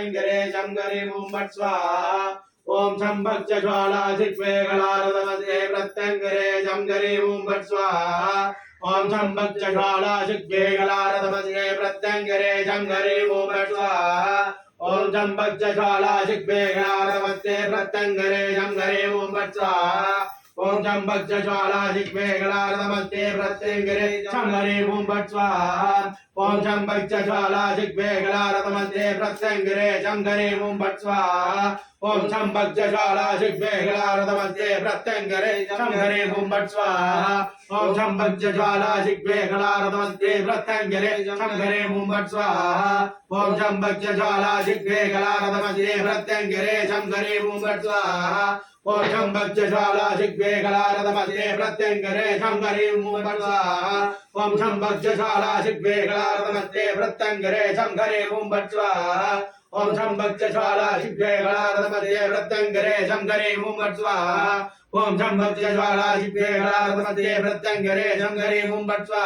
प्रत्यङ्गरे शङ्करे मुम्बट् स्वाहा ॐ शम्भक्ष ज्वाला जिह्वेगलारदमसे प्रत्यङ्गरे शङ्करे मुम्बट् स्वाहा ॐ शम्भक्ष ज्वाला जिह्वेगलारदमसे प्रत्यङ्गरे शङ्करे मुम्बट् स्वाहा ॐ शम्भक्ष ज्वाला जिह्वेगलारदमसे प्रत्यङ्गरे शङ्करे मुम्बट् स्वाहा ओम चंबक्ष ज्वाला गलारदमस्ते प्रत्यङ्गरे चम्बरे भूम्भट् स्वाहा ओम चंबक्ष ज्वाला गलारदमस्ते प्रत्यङ्गरे चम्बरे भूम्भट् स्वाहा ओम चंबक ज्वाला गलारदमस्ते प्रत्यङ्गरे चम्बरे भूम्भट् स्वाहा ओम चंबक ज्वाला गलारदमस्ते प्रत्यङ्गरे चम्बरे भूम्भट् स्वाहा ओम चंबक ज्वाला गलारदमस्ते प्रत्यङ्गरे चम्बरे भूम्भट् स्वाहा ఓషం భక్ష్యశాలాశిగ్వేకలారథమదే ప్రత్యంగరేషం గరీం వంశం భక్ష్యశాలాశిగ్వేకలారథమదే ప్రత్యంగరేషం గరీం భక్ష్వా వంశం భక్ష్యశాలాశిగ్వేకలారథమదే ప్రత్యంగరేషం గరీం భక్ష్వా ఓం శం భక్ష్యజ్వాలాదిభ్యేహలారమతే ప్రత్యంగరే శంకరే ముం భట్వా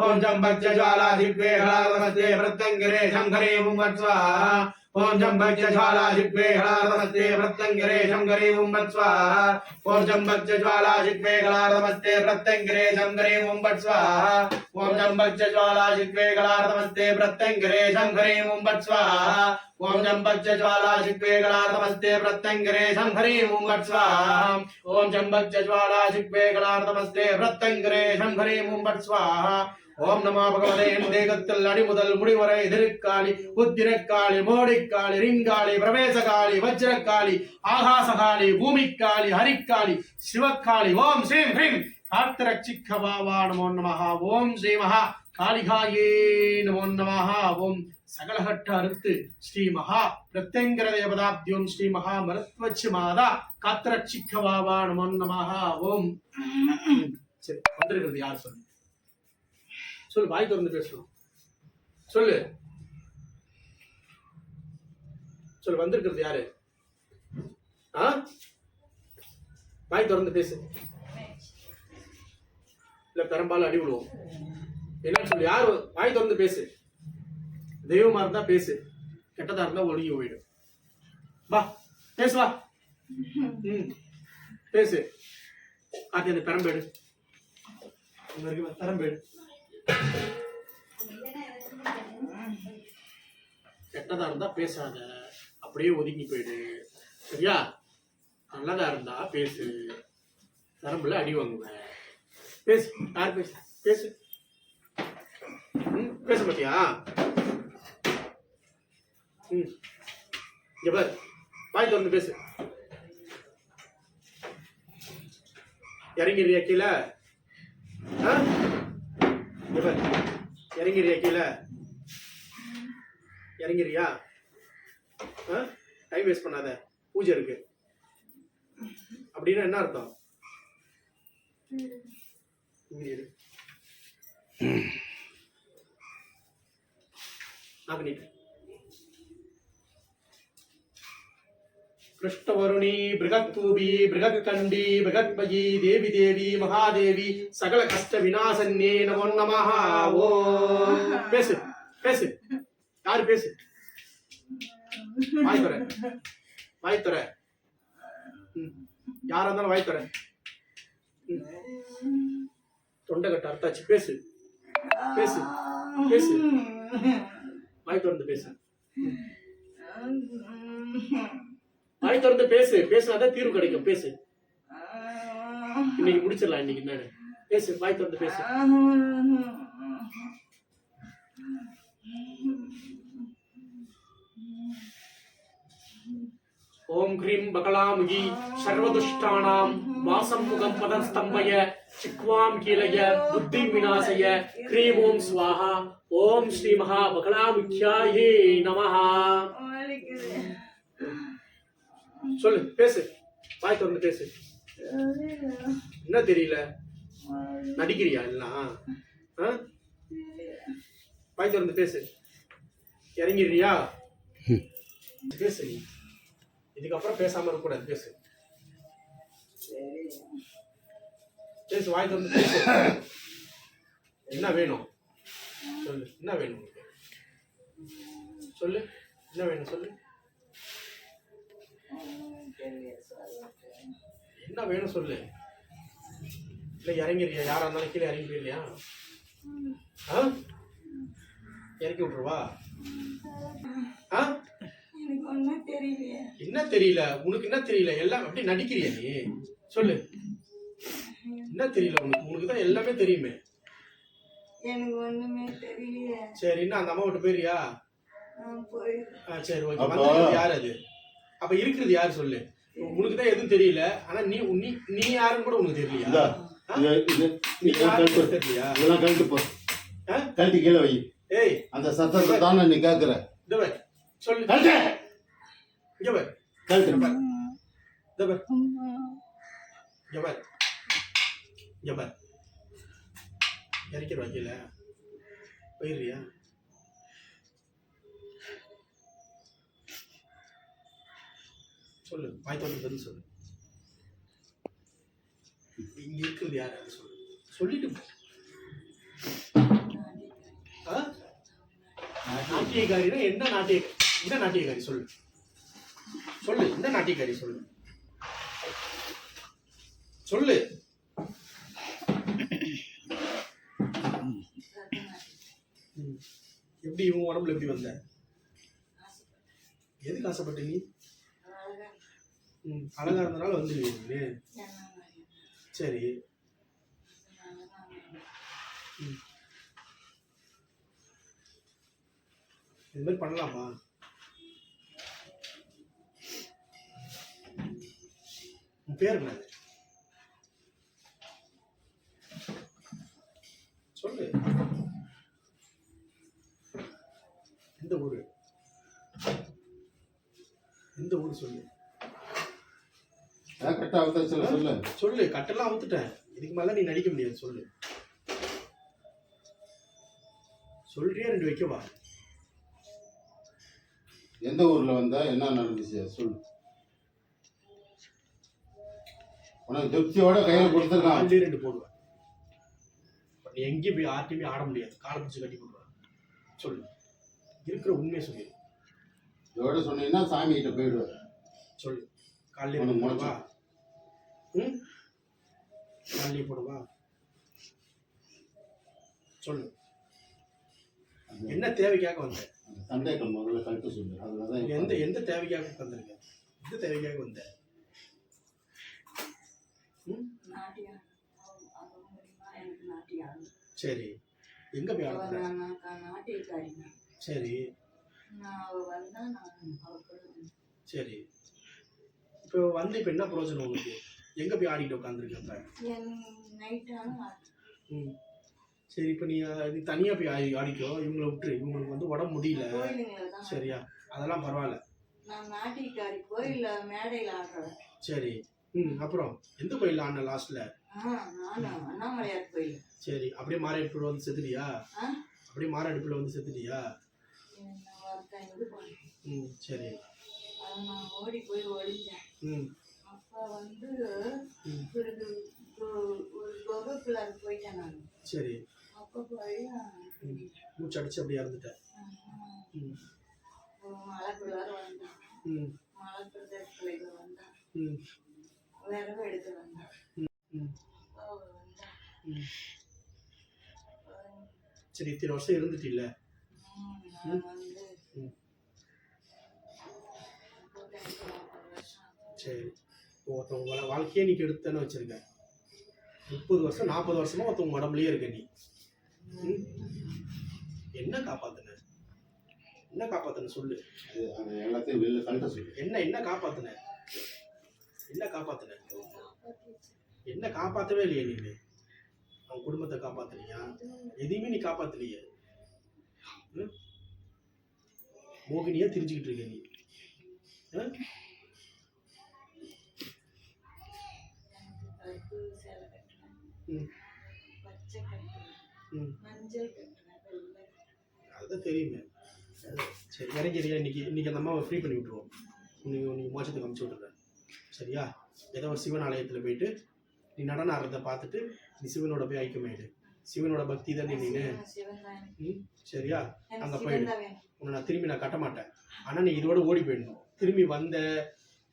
ఓం శం భక్ష్యజ్వాలాదిభ్యేహలారమతే ప్రత్యంగరే శంకరే ముం భట్వా ओम जम्भज्ज्वालाजिग्वे हलारमस्ते प्रत्यङ्गिरे शङ्करे ओं वत् स्वाहा ओम जम्भज्ज्वालाजिग्वे हलारमस्ते प्रत्यङ्गिरे शङ्करे ओं वत् स्वाहा ओम जम्भज्ज्वालाजिग्वे हलारमस्ते प्रत्यङ्गिरे शङ्करे ओं वत् स्वाहा ओम जम्बज्ज्वालाशिक्वे गलार्दमस्ते प्रत्यङ्गिरे शङ्करे ओं वत् स्वाहा ओम जम्बज्ज्वालाशिक्वे गलार्दमस्ते प्रत्यङ्गिरे स्वाहा ஓம் நமோ பகவதே என் தேகத்தில் அடிமுதல் முடிவரை திருக்காளி உத்திரக்காளி மோடிக்காளி ரிங்காளி பிரவேசகாளி வஜ்ரக்காளி ஆகாசகாளி பூமிக்காளி ஹரிக்காளி சிவக்காளி ஓம் ஸ்ரீம் ஹ்ரீம். காத்திரட்சிக்கவாவா நமோ நமஹ ஓம் ஸ்ரீ மகா காளிகாயே நமோ நமஹ ஓம் சகலகட்ட அறுத்து ஸ்ரீ மகா பிரத்யங்கர தேவதாப்தியோம் ஸ்ரீ மகா மருத்வச்சு மாதா காத்திரட்சிக்கவாவா நமோ நமஹ ஓம். சரி வந்திருக்கிறது யார் சொல்லுங்க சொல்லு வாய் திறந்து பேசணும். சொல்லு. சொல்லு வந்திருக்கிறது யாரு? ஆ? வாய் திறந்து பேசு. இல்ல பெரும்பாலும் அடி விடுவோம். என்னன்னு சொல்லு யார்? வாய் திறந்து பேசு. தெய்வமா இருந்தா பேசு. கெட்டதா இருந்தா ஒழுங்கி போயிடும். வா பேசு வா. ம். பேசு. காத்தி அந்த பெரம்பேடு. இங்க இருக்கு பெரம்பேடு. கெட்டதா இருந்தா பேசாத. அப்படியே ஒதுங்கி போயிடு. சரியா? நல்லதா இருந்தா பேசு. நரம்புல அடி வாங்குவேன் பேசு. யார் பேசு? பேசு. ம், பேச மாட்டியா ம். இங்க பாரு. வாய் திறந்து பேசு. இறங்கிறியா கீழே? ஆ? இறங்கிறியா கீழே? இறங்கிறியா? டைம் வேஸ்ட் பண்ணாத. பூஜை இருக்கு. அப்படின்னா என்ன அர்த்தம்? நான் இரு. நாக்கு நீட்டு. कृष्णवरुणी बृहत्तूबी बृहत्कण्डी बृहत्मयी देवी देवी महादेवी सकल कष्ट विनाशन्ये नमो नमः ஓம் பேசு பேசு யாரு பேசு வாய் துற வாய் துற ம். யாரா இருந்தாலும் வாய் துற ம். தொண்டை கட்ட அர்த்தாச்சு பேசு பேசு பேசு வாய் திறந்து பேசு வாய் திறந்து பேசு. பேசினாதான் தீர்வு கிடைக்கும். பேசு. இன்னைக்கு முடிச்சிடலாம். இன்னைக்கு என்னன்னு. பேசு. வாய் திறந்து பேசு. ஓம் கிரீம் பகலாமுகி சர்வதுஷ்டானாம். வாசம் முகம் பதம் ஸ்தம்பய. சிக்வாம் கீலய புத்தி விநாசய. கிரீம் ஓம் ஸ்வாஹா. ஓம் ஸ்ரீ மகா பகலாமுக்கியாயே நமஹா. சொல்லு பேசு. வாய் திறந்து பேசு. என்ன தெரியல? நடிக்கிறியா எல்லாம் ஆ? வாய் திறந்து பேசு. இறங்கிடுறியா? பேசு இதுக்கப்புறம் பேசாம இருக்கக்கூடாது பேசு. பேசு வாய் திறந்து பேசு. என்ன வேணும்? சொல்லு. என்ன வேணும் சொல்லு. என்ன வேணும் சொல்லு. என்ன வேணும் சொல்லு. இல்லை இறங்கிறியா யாரா இருந்தாலும் கீழே இறங்கி போயிடலையா? ஆ? இறக்கி விட்ருவா ஆ? என்ன தெரியல? உனக்கு என்ன தெரியல? எல்லாம் அப்படி நடிக்கிறியா நீ? சொல்லு. என்ன தெரியல உனக்கு? உனக்கு தான் எல்லாமே தெரியுமே. எனக்கு ஒன்றுமே தெரியலையே சரி என்ன அந்த அம்மா விட்டு போயிரியா நான் போய் ஆ சரி ஓகே. யார் அது? அப்ப இருக்கிறது யார் சொல்லு? உனக்கு தான் எதுவும் தெரியல. ஆனா நீ நீ நீ யாருன்னு கூட உனக்கு தெரியலையா? இதெல்லாம் கழட்டு போ? கழட்டி கீழே வை. ஏய். அந்த சத்தத்தை தானே நீ கேட்குற சொல்லு. கழட்டு. இங்க பார். கழட்டு. பார். இங்க பார். இங்க பார். இறக்கிற வைக்கல போயிடுறியா? சொல்லு. வாய் தோண்டி பதில் சொல்லு. இங்க இருக்கிறது யார்? அது சொல்லு. சொல்லிட்டு போ. ஆ? நாட்டியக்காரினா என்ன நாட்டிய என்ன நாட்டியக்காரி சொல்லு. சொல்லு. என்ன நாட்டியக்காரி சொல்லு. சொல்லு. ம். எப்படி இவன் உடம்புல எப்படி வந்த? எதுக்கு ஆசைப்பட்ட நீ? ம். அழகா இருந்தனால வந்துருவீங்க. சரி. ம். இது மாதிரி பண்ணலாமா? உன் பேர் என்ன? சொல்லு. எந்த ஊர்? எந்த ஊர் சொல்லு. கட்ட அவதாரத்தில் சொல்லு. சொல்லு கட்டெல்லாம் அவுத்துட்டேன் இதுக்கு மேல நீ நடிக்க முடியாது சொல்லு. சொல்றியா ரெண்டு வைக்கவா? எந்த ஊர்ல வந்தா என்ன நடந்துச்சு? சொல்லு. உனக்கு திருப்தியோட கையில கொடுத்துருக்கான் காலிலே ரெண்டு போடுவேன். நீ எங்கேயும் போய் யார்ட்டையுமே ஆட முடியாது. காலை பிடிச்சி கட்டி போடுவேன் சொல்லு. இருக்கிற உண்மையை சொல்லு. இதோட சொன்னீங்கன்னா சாமி கிட்ட போயிடுவேன். சொல்லு. காலையிலே உனக்கு ரெண்டு போடவா சொல்லு. என்ன தேவைக்காக வந்த? சண்டைகள் முதல்ல கழட்ட சொல்லு. அதுலதான் எந்த எந்த தேவைக்காக வந்திருக்க எந்த தேவைக்காக வந்த? சரி. எங்க போய் ஆட போற? நான் நாட்டியக்காரிங்க. சரி. சரி. இப்போ வந்து இப்போ என்ன பிரயோஜனம் உங்களுக்கு? எங்க போய் ஆடிட்டு உட்காந்துருக்க இப்ப என் நைட்டான ம். சரி இப்போ நீ நீ தனியா போய் ஆடி ஆடிக்கோ. இவங்களை விட்டுரு. இவங்களுக்கு வந்து உடம்பு முடியல. சரியா? அதெல்லாம் பரவாயில்ல. நான் நாட்டியக்காரி கோயில்ல மேடையில் ஆடுறேன். சரி. ம் அப்புறம் எந்த கோயில் ஆடின லாஸ்ட்ல அண்ணாமலையார் கோயில். சரி அப்படியே மாற அடுப்பில் வந்து செத்துட்டியா? அப்படியே மாற அடுப்பில் வந்து செத்துட்டியா? ம் சரி. நான் ஓடி போய் ஒழிஞ்சேன் ம். அப்போ வந்து ஒரு குகைக்குள்ள போயிட்டேன் நான். சரி. அப்போ போய் மூச்சு அடிச்சு அப்படியே இறந்துட்டேன். மலைக்குள்ளார வந்தேன். மலை பிரதேசத்தில் இது வந்தேன். விரவு சரி இத்தனை வருஷம் இருந்துட்டில்ல? சரி. ஒருத்தவங்க வா- வாழ்க்கையே நீ கெடுத்தேன்னு வச்சிருக்க முப்பது வருஷம் நாற்பது வருஷமா ஒருத்தவங்க உடம்புலயே இருக்க நீ? என்ன காப்பாத்துன? என்ன காப்பாத்துன சொல்லு. எல்லாத்தையும் என்ன என்ன காப்பாத்துன? என்ன காப்பாத்துன? என்ன காப்பாத்தவே இல்லையே நீ அவன் குடும்பத்தை காப்பாத்துனியா? எதையுமே நீ காப்பாத்தலையே? மோகினியா திரிஞ்சுக்கிட்டு இருக்க நீ. பச்சை மஞ்சள் வெள்ளை அதுதான் தெரியுமே சரி இறங்கிறியா இன்னைக்கு இன்னைக்கு அந்த அம்மாவை ஃப்ரீ பண்ணி விட்ருவோம் இன்னைக்கு நீ மோட்சத்துக்கு அமுச்சு சரியா ஏதோ ஒரு சிவன் ஆலயத்தில் போயிட்டு நீ நடனம் ஆடுறதை பார்த்துட்டு நீ சிவனோட போய் ஐக்கியமாயிடு சிவனோட பக்தி தானே ம் சரியா அங்க போயிடு. உன்னை நான் திரும்பி நான் கட்ட மாட்டேன் ஆனால் நீ இதோட ஓடி போயிடணும் திரும்பி வந்த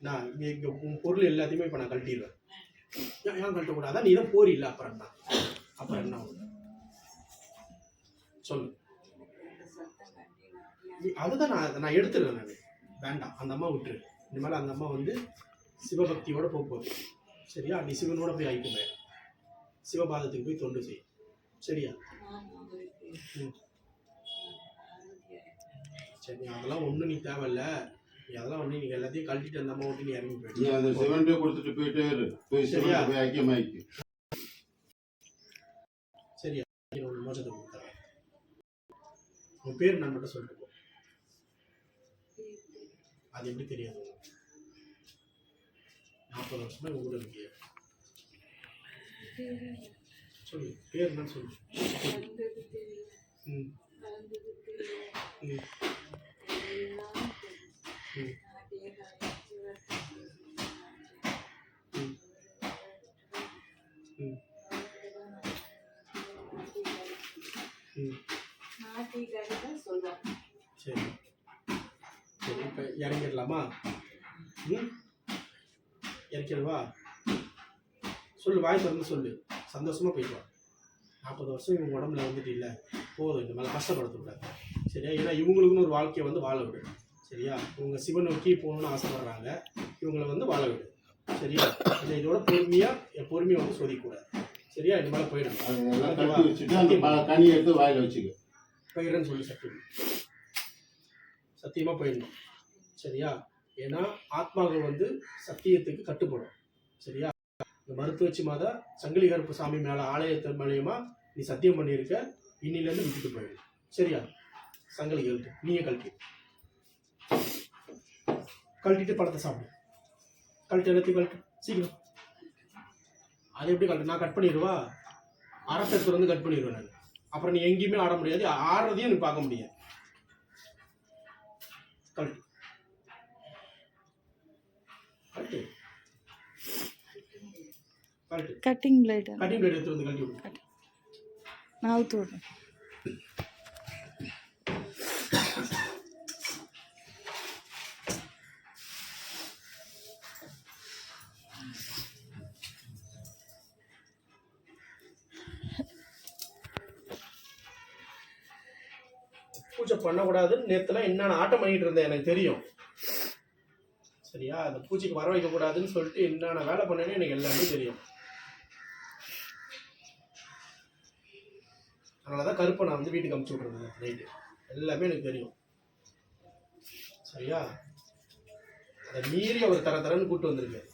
நான் இங்கே பொருள் எல்லாத்தையுமே இப்போ நான் கழட்டிடுவேன் ஏன் கட்டக்கூடாது அதான் நீ தான் இல்லை. அப்புறம் என்ன? அப்புறம் என்ன சொல்லு. அதுதான் நான் நான் எடுத்துருவேன் நான். வேண்டாம். அந்த அம்மா விட்டுரு. இனிமேல் அந்த அம்மா வந்து சிவபக்தியோட போக போகுது. சரியா? நீ சிவனோட போய் ஐக்கியமே சிவபாதத்துக்கு போய் தொண்டு செய். சரியா? ம். சரி அதெல்லாம் ஒன்றும் நீ தேவையில்ல. அதெல்லாம் ஒன்று நீ எல்லாத்தையும் கழட்டிட்டு அந்த அம்மா நீ இறங்கி நீ அந்த சிவன்ட்டே கொடுத்துட்டு போயிட்டே இரு. போய் சரியா? சிவன் போய் ஐக்கியமாயிக்கு சரியா? உன் மோசத்தை கொடுத்துறேன் உன் பேர் நான் மட்டும் சொல்லிட்டு போ. அது எப்படி தெரியாது? நாற்பது வருஷமா இவங்க கூட இருக்கிய. சொல்லு பேர் என்னன்னு சொல்லு. ம். ம் சரி. சரி இப்போ இறங்கிடலாமா? ம்? இறக்கிடவா? சொல்லு வாய் திறந்து சொல்லு. சந்தோஷமா போயிட்டு வா. நாற்பது வருஷம் இவங்க உடம்புல வந்துட்டு இல்லை. போதும் இந்த மேலே கஷ்டப்படுத்தக்கூடாது. சரியா? ஏன்னா இவங்களுக்குன்னு ஒரு வாழ்க்கையை வந்து வாழ விடு. சரியா? இவங்க சிவன் நோக்கி போகணும்னு ஆசைப்படுறாங்க. இவங்களை வந்து வாழ விடு. சரியா? இந்த இதோட பொறுமையாக பொறுமையை வந்து சோதிக்கக்கூடாது சரியா? இந்த மேலே போயிடும் கனி எடுத்து வாயில வச்சுக்க. போயிடுறேன்னு சொல்லி சத்தியம். சத்தியமாக போயிடணும். சரியா? ஏன்னா ஆத்மாக்கள் வந்து சத்தியத்துக்கு கட்டுப்படும். சரியா? இந்த மருத்துவச்சி மாதா சங்கிலி கருப்பு சாமி மேலே ஆலயத்தின் மூலியமா நீ சத்தியம் பண்ணியிருக்க இன்னிலேருந்து விட்டுட்டு போயிடு. சரியா? சங்கிலி கழட்டு நீயே கழட்டி. கழட்டிட்டு பழத்தை சாப்பிடு. கழட்டு எல்லாத்தையும் கழட்டு. சீக்கிரம். அது எப்படி கழட்டு? நான் கட் பண்ணிடுவா? அரட்டை வந்து கட் பண்ணிடுவேன் நான். அப்புறம் நீ எங்கேயுமே ஆட முடியாது. ஆடுறதையும் நீ பார்க்க முடியாது. கழட்டு. கழட்டு. கழட்டு. கட்டிங் பிளேட் கட்டிங் பிளேட் எடுத்து வந்து கழட்டி விடு. நான் அவுத்து விடுறேன். பண்ணக்கூடாதுன்னு நேற்றுல என்னென்ன ஆட்டம் பண்ணிட்டு இருந்தேன் எனக்கு தெரியும். சரியா? அந்த பூச்சிக்கு வர வைக்க கூடாதுன்னு சொல்லிட்டு என்னென்ன வேலை பண்ணேன்னு எனக்கு எல்லாமே தெரியும். அதனால தான் கருப்பை நான் வந்து வீட்டுக்கு அமுச்சு விட்றது நைட்டு எல்லாமே எனக்கு தெரியும். சரியா? அதை மீறி அவர் தர தரன்னு கூப்பிட்டு வந்திருக்கேன்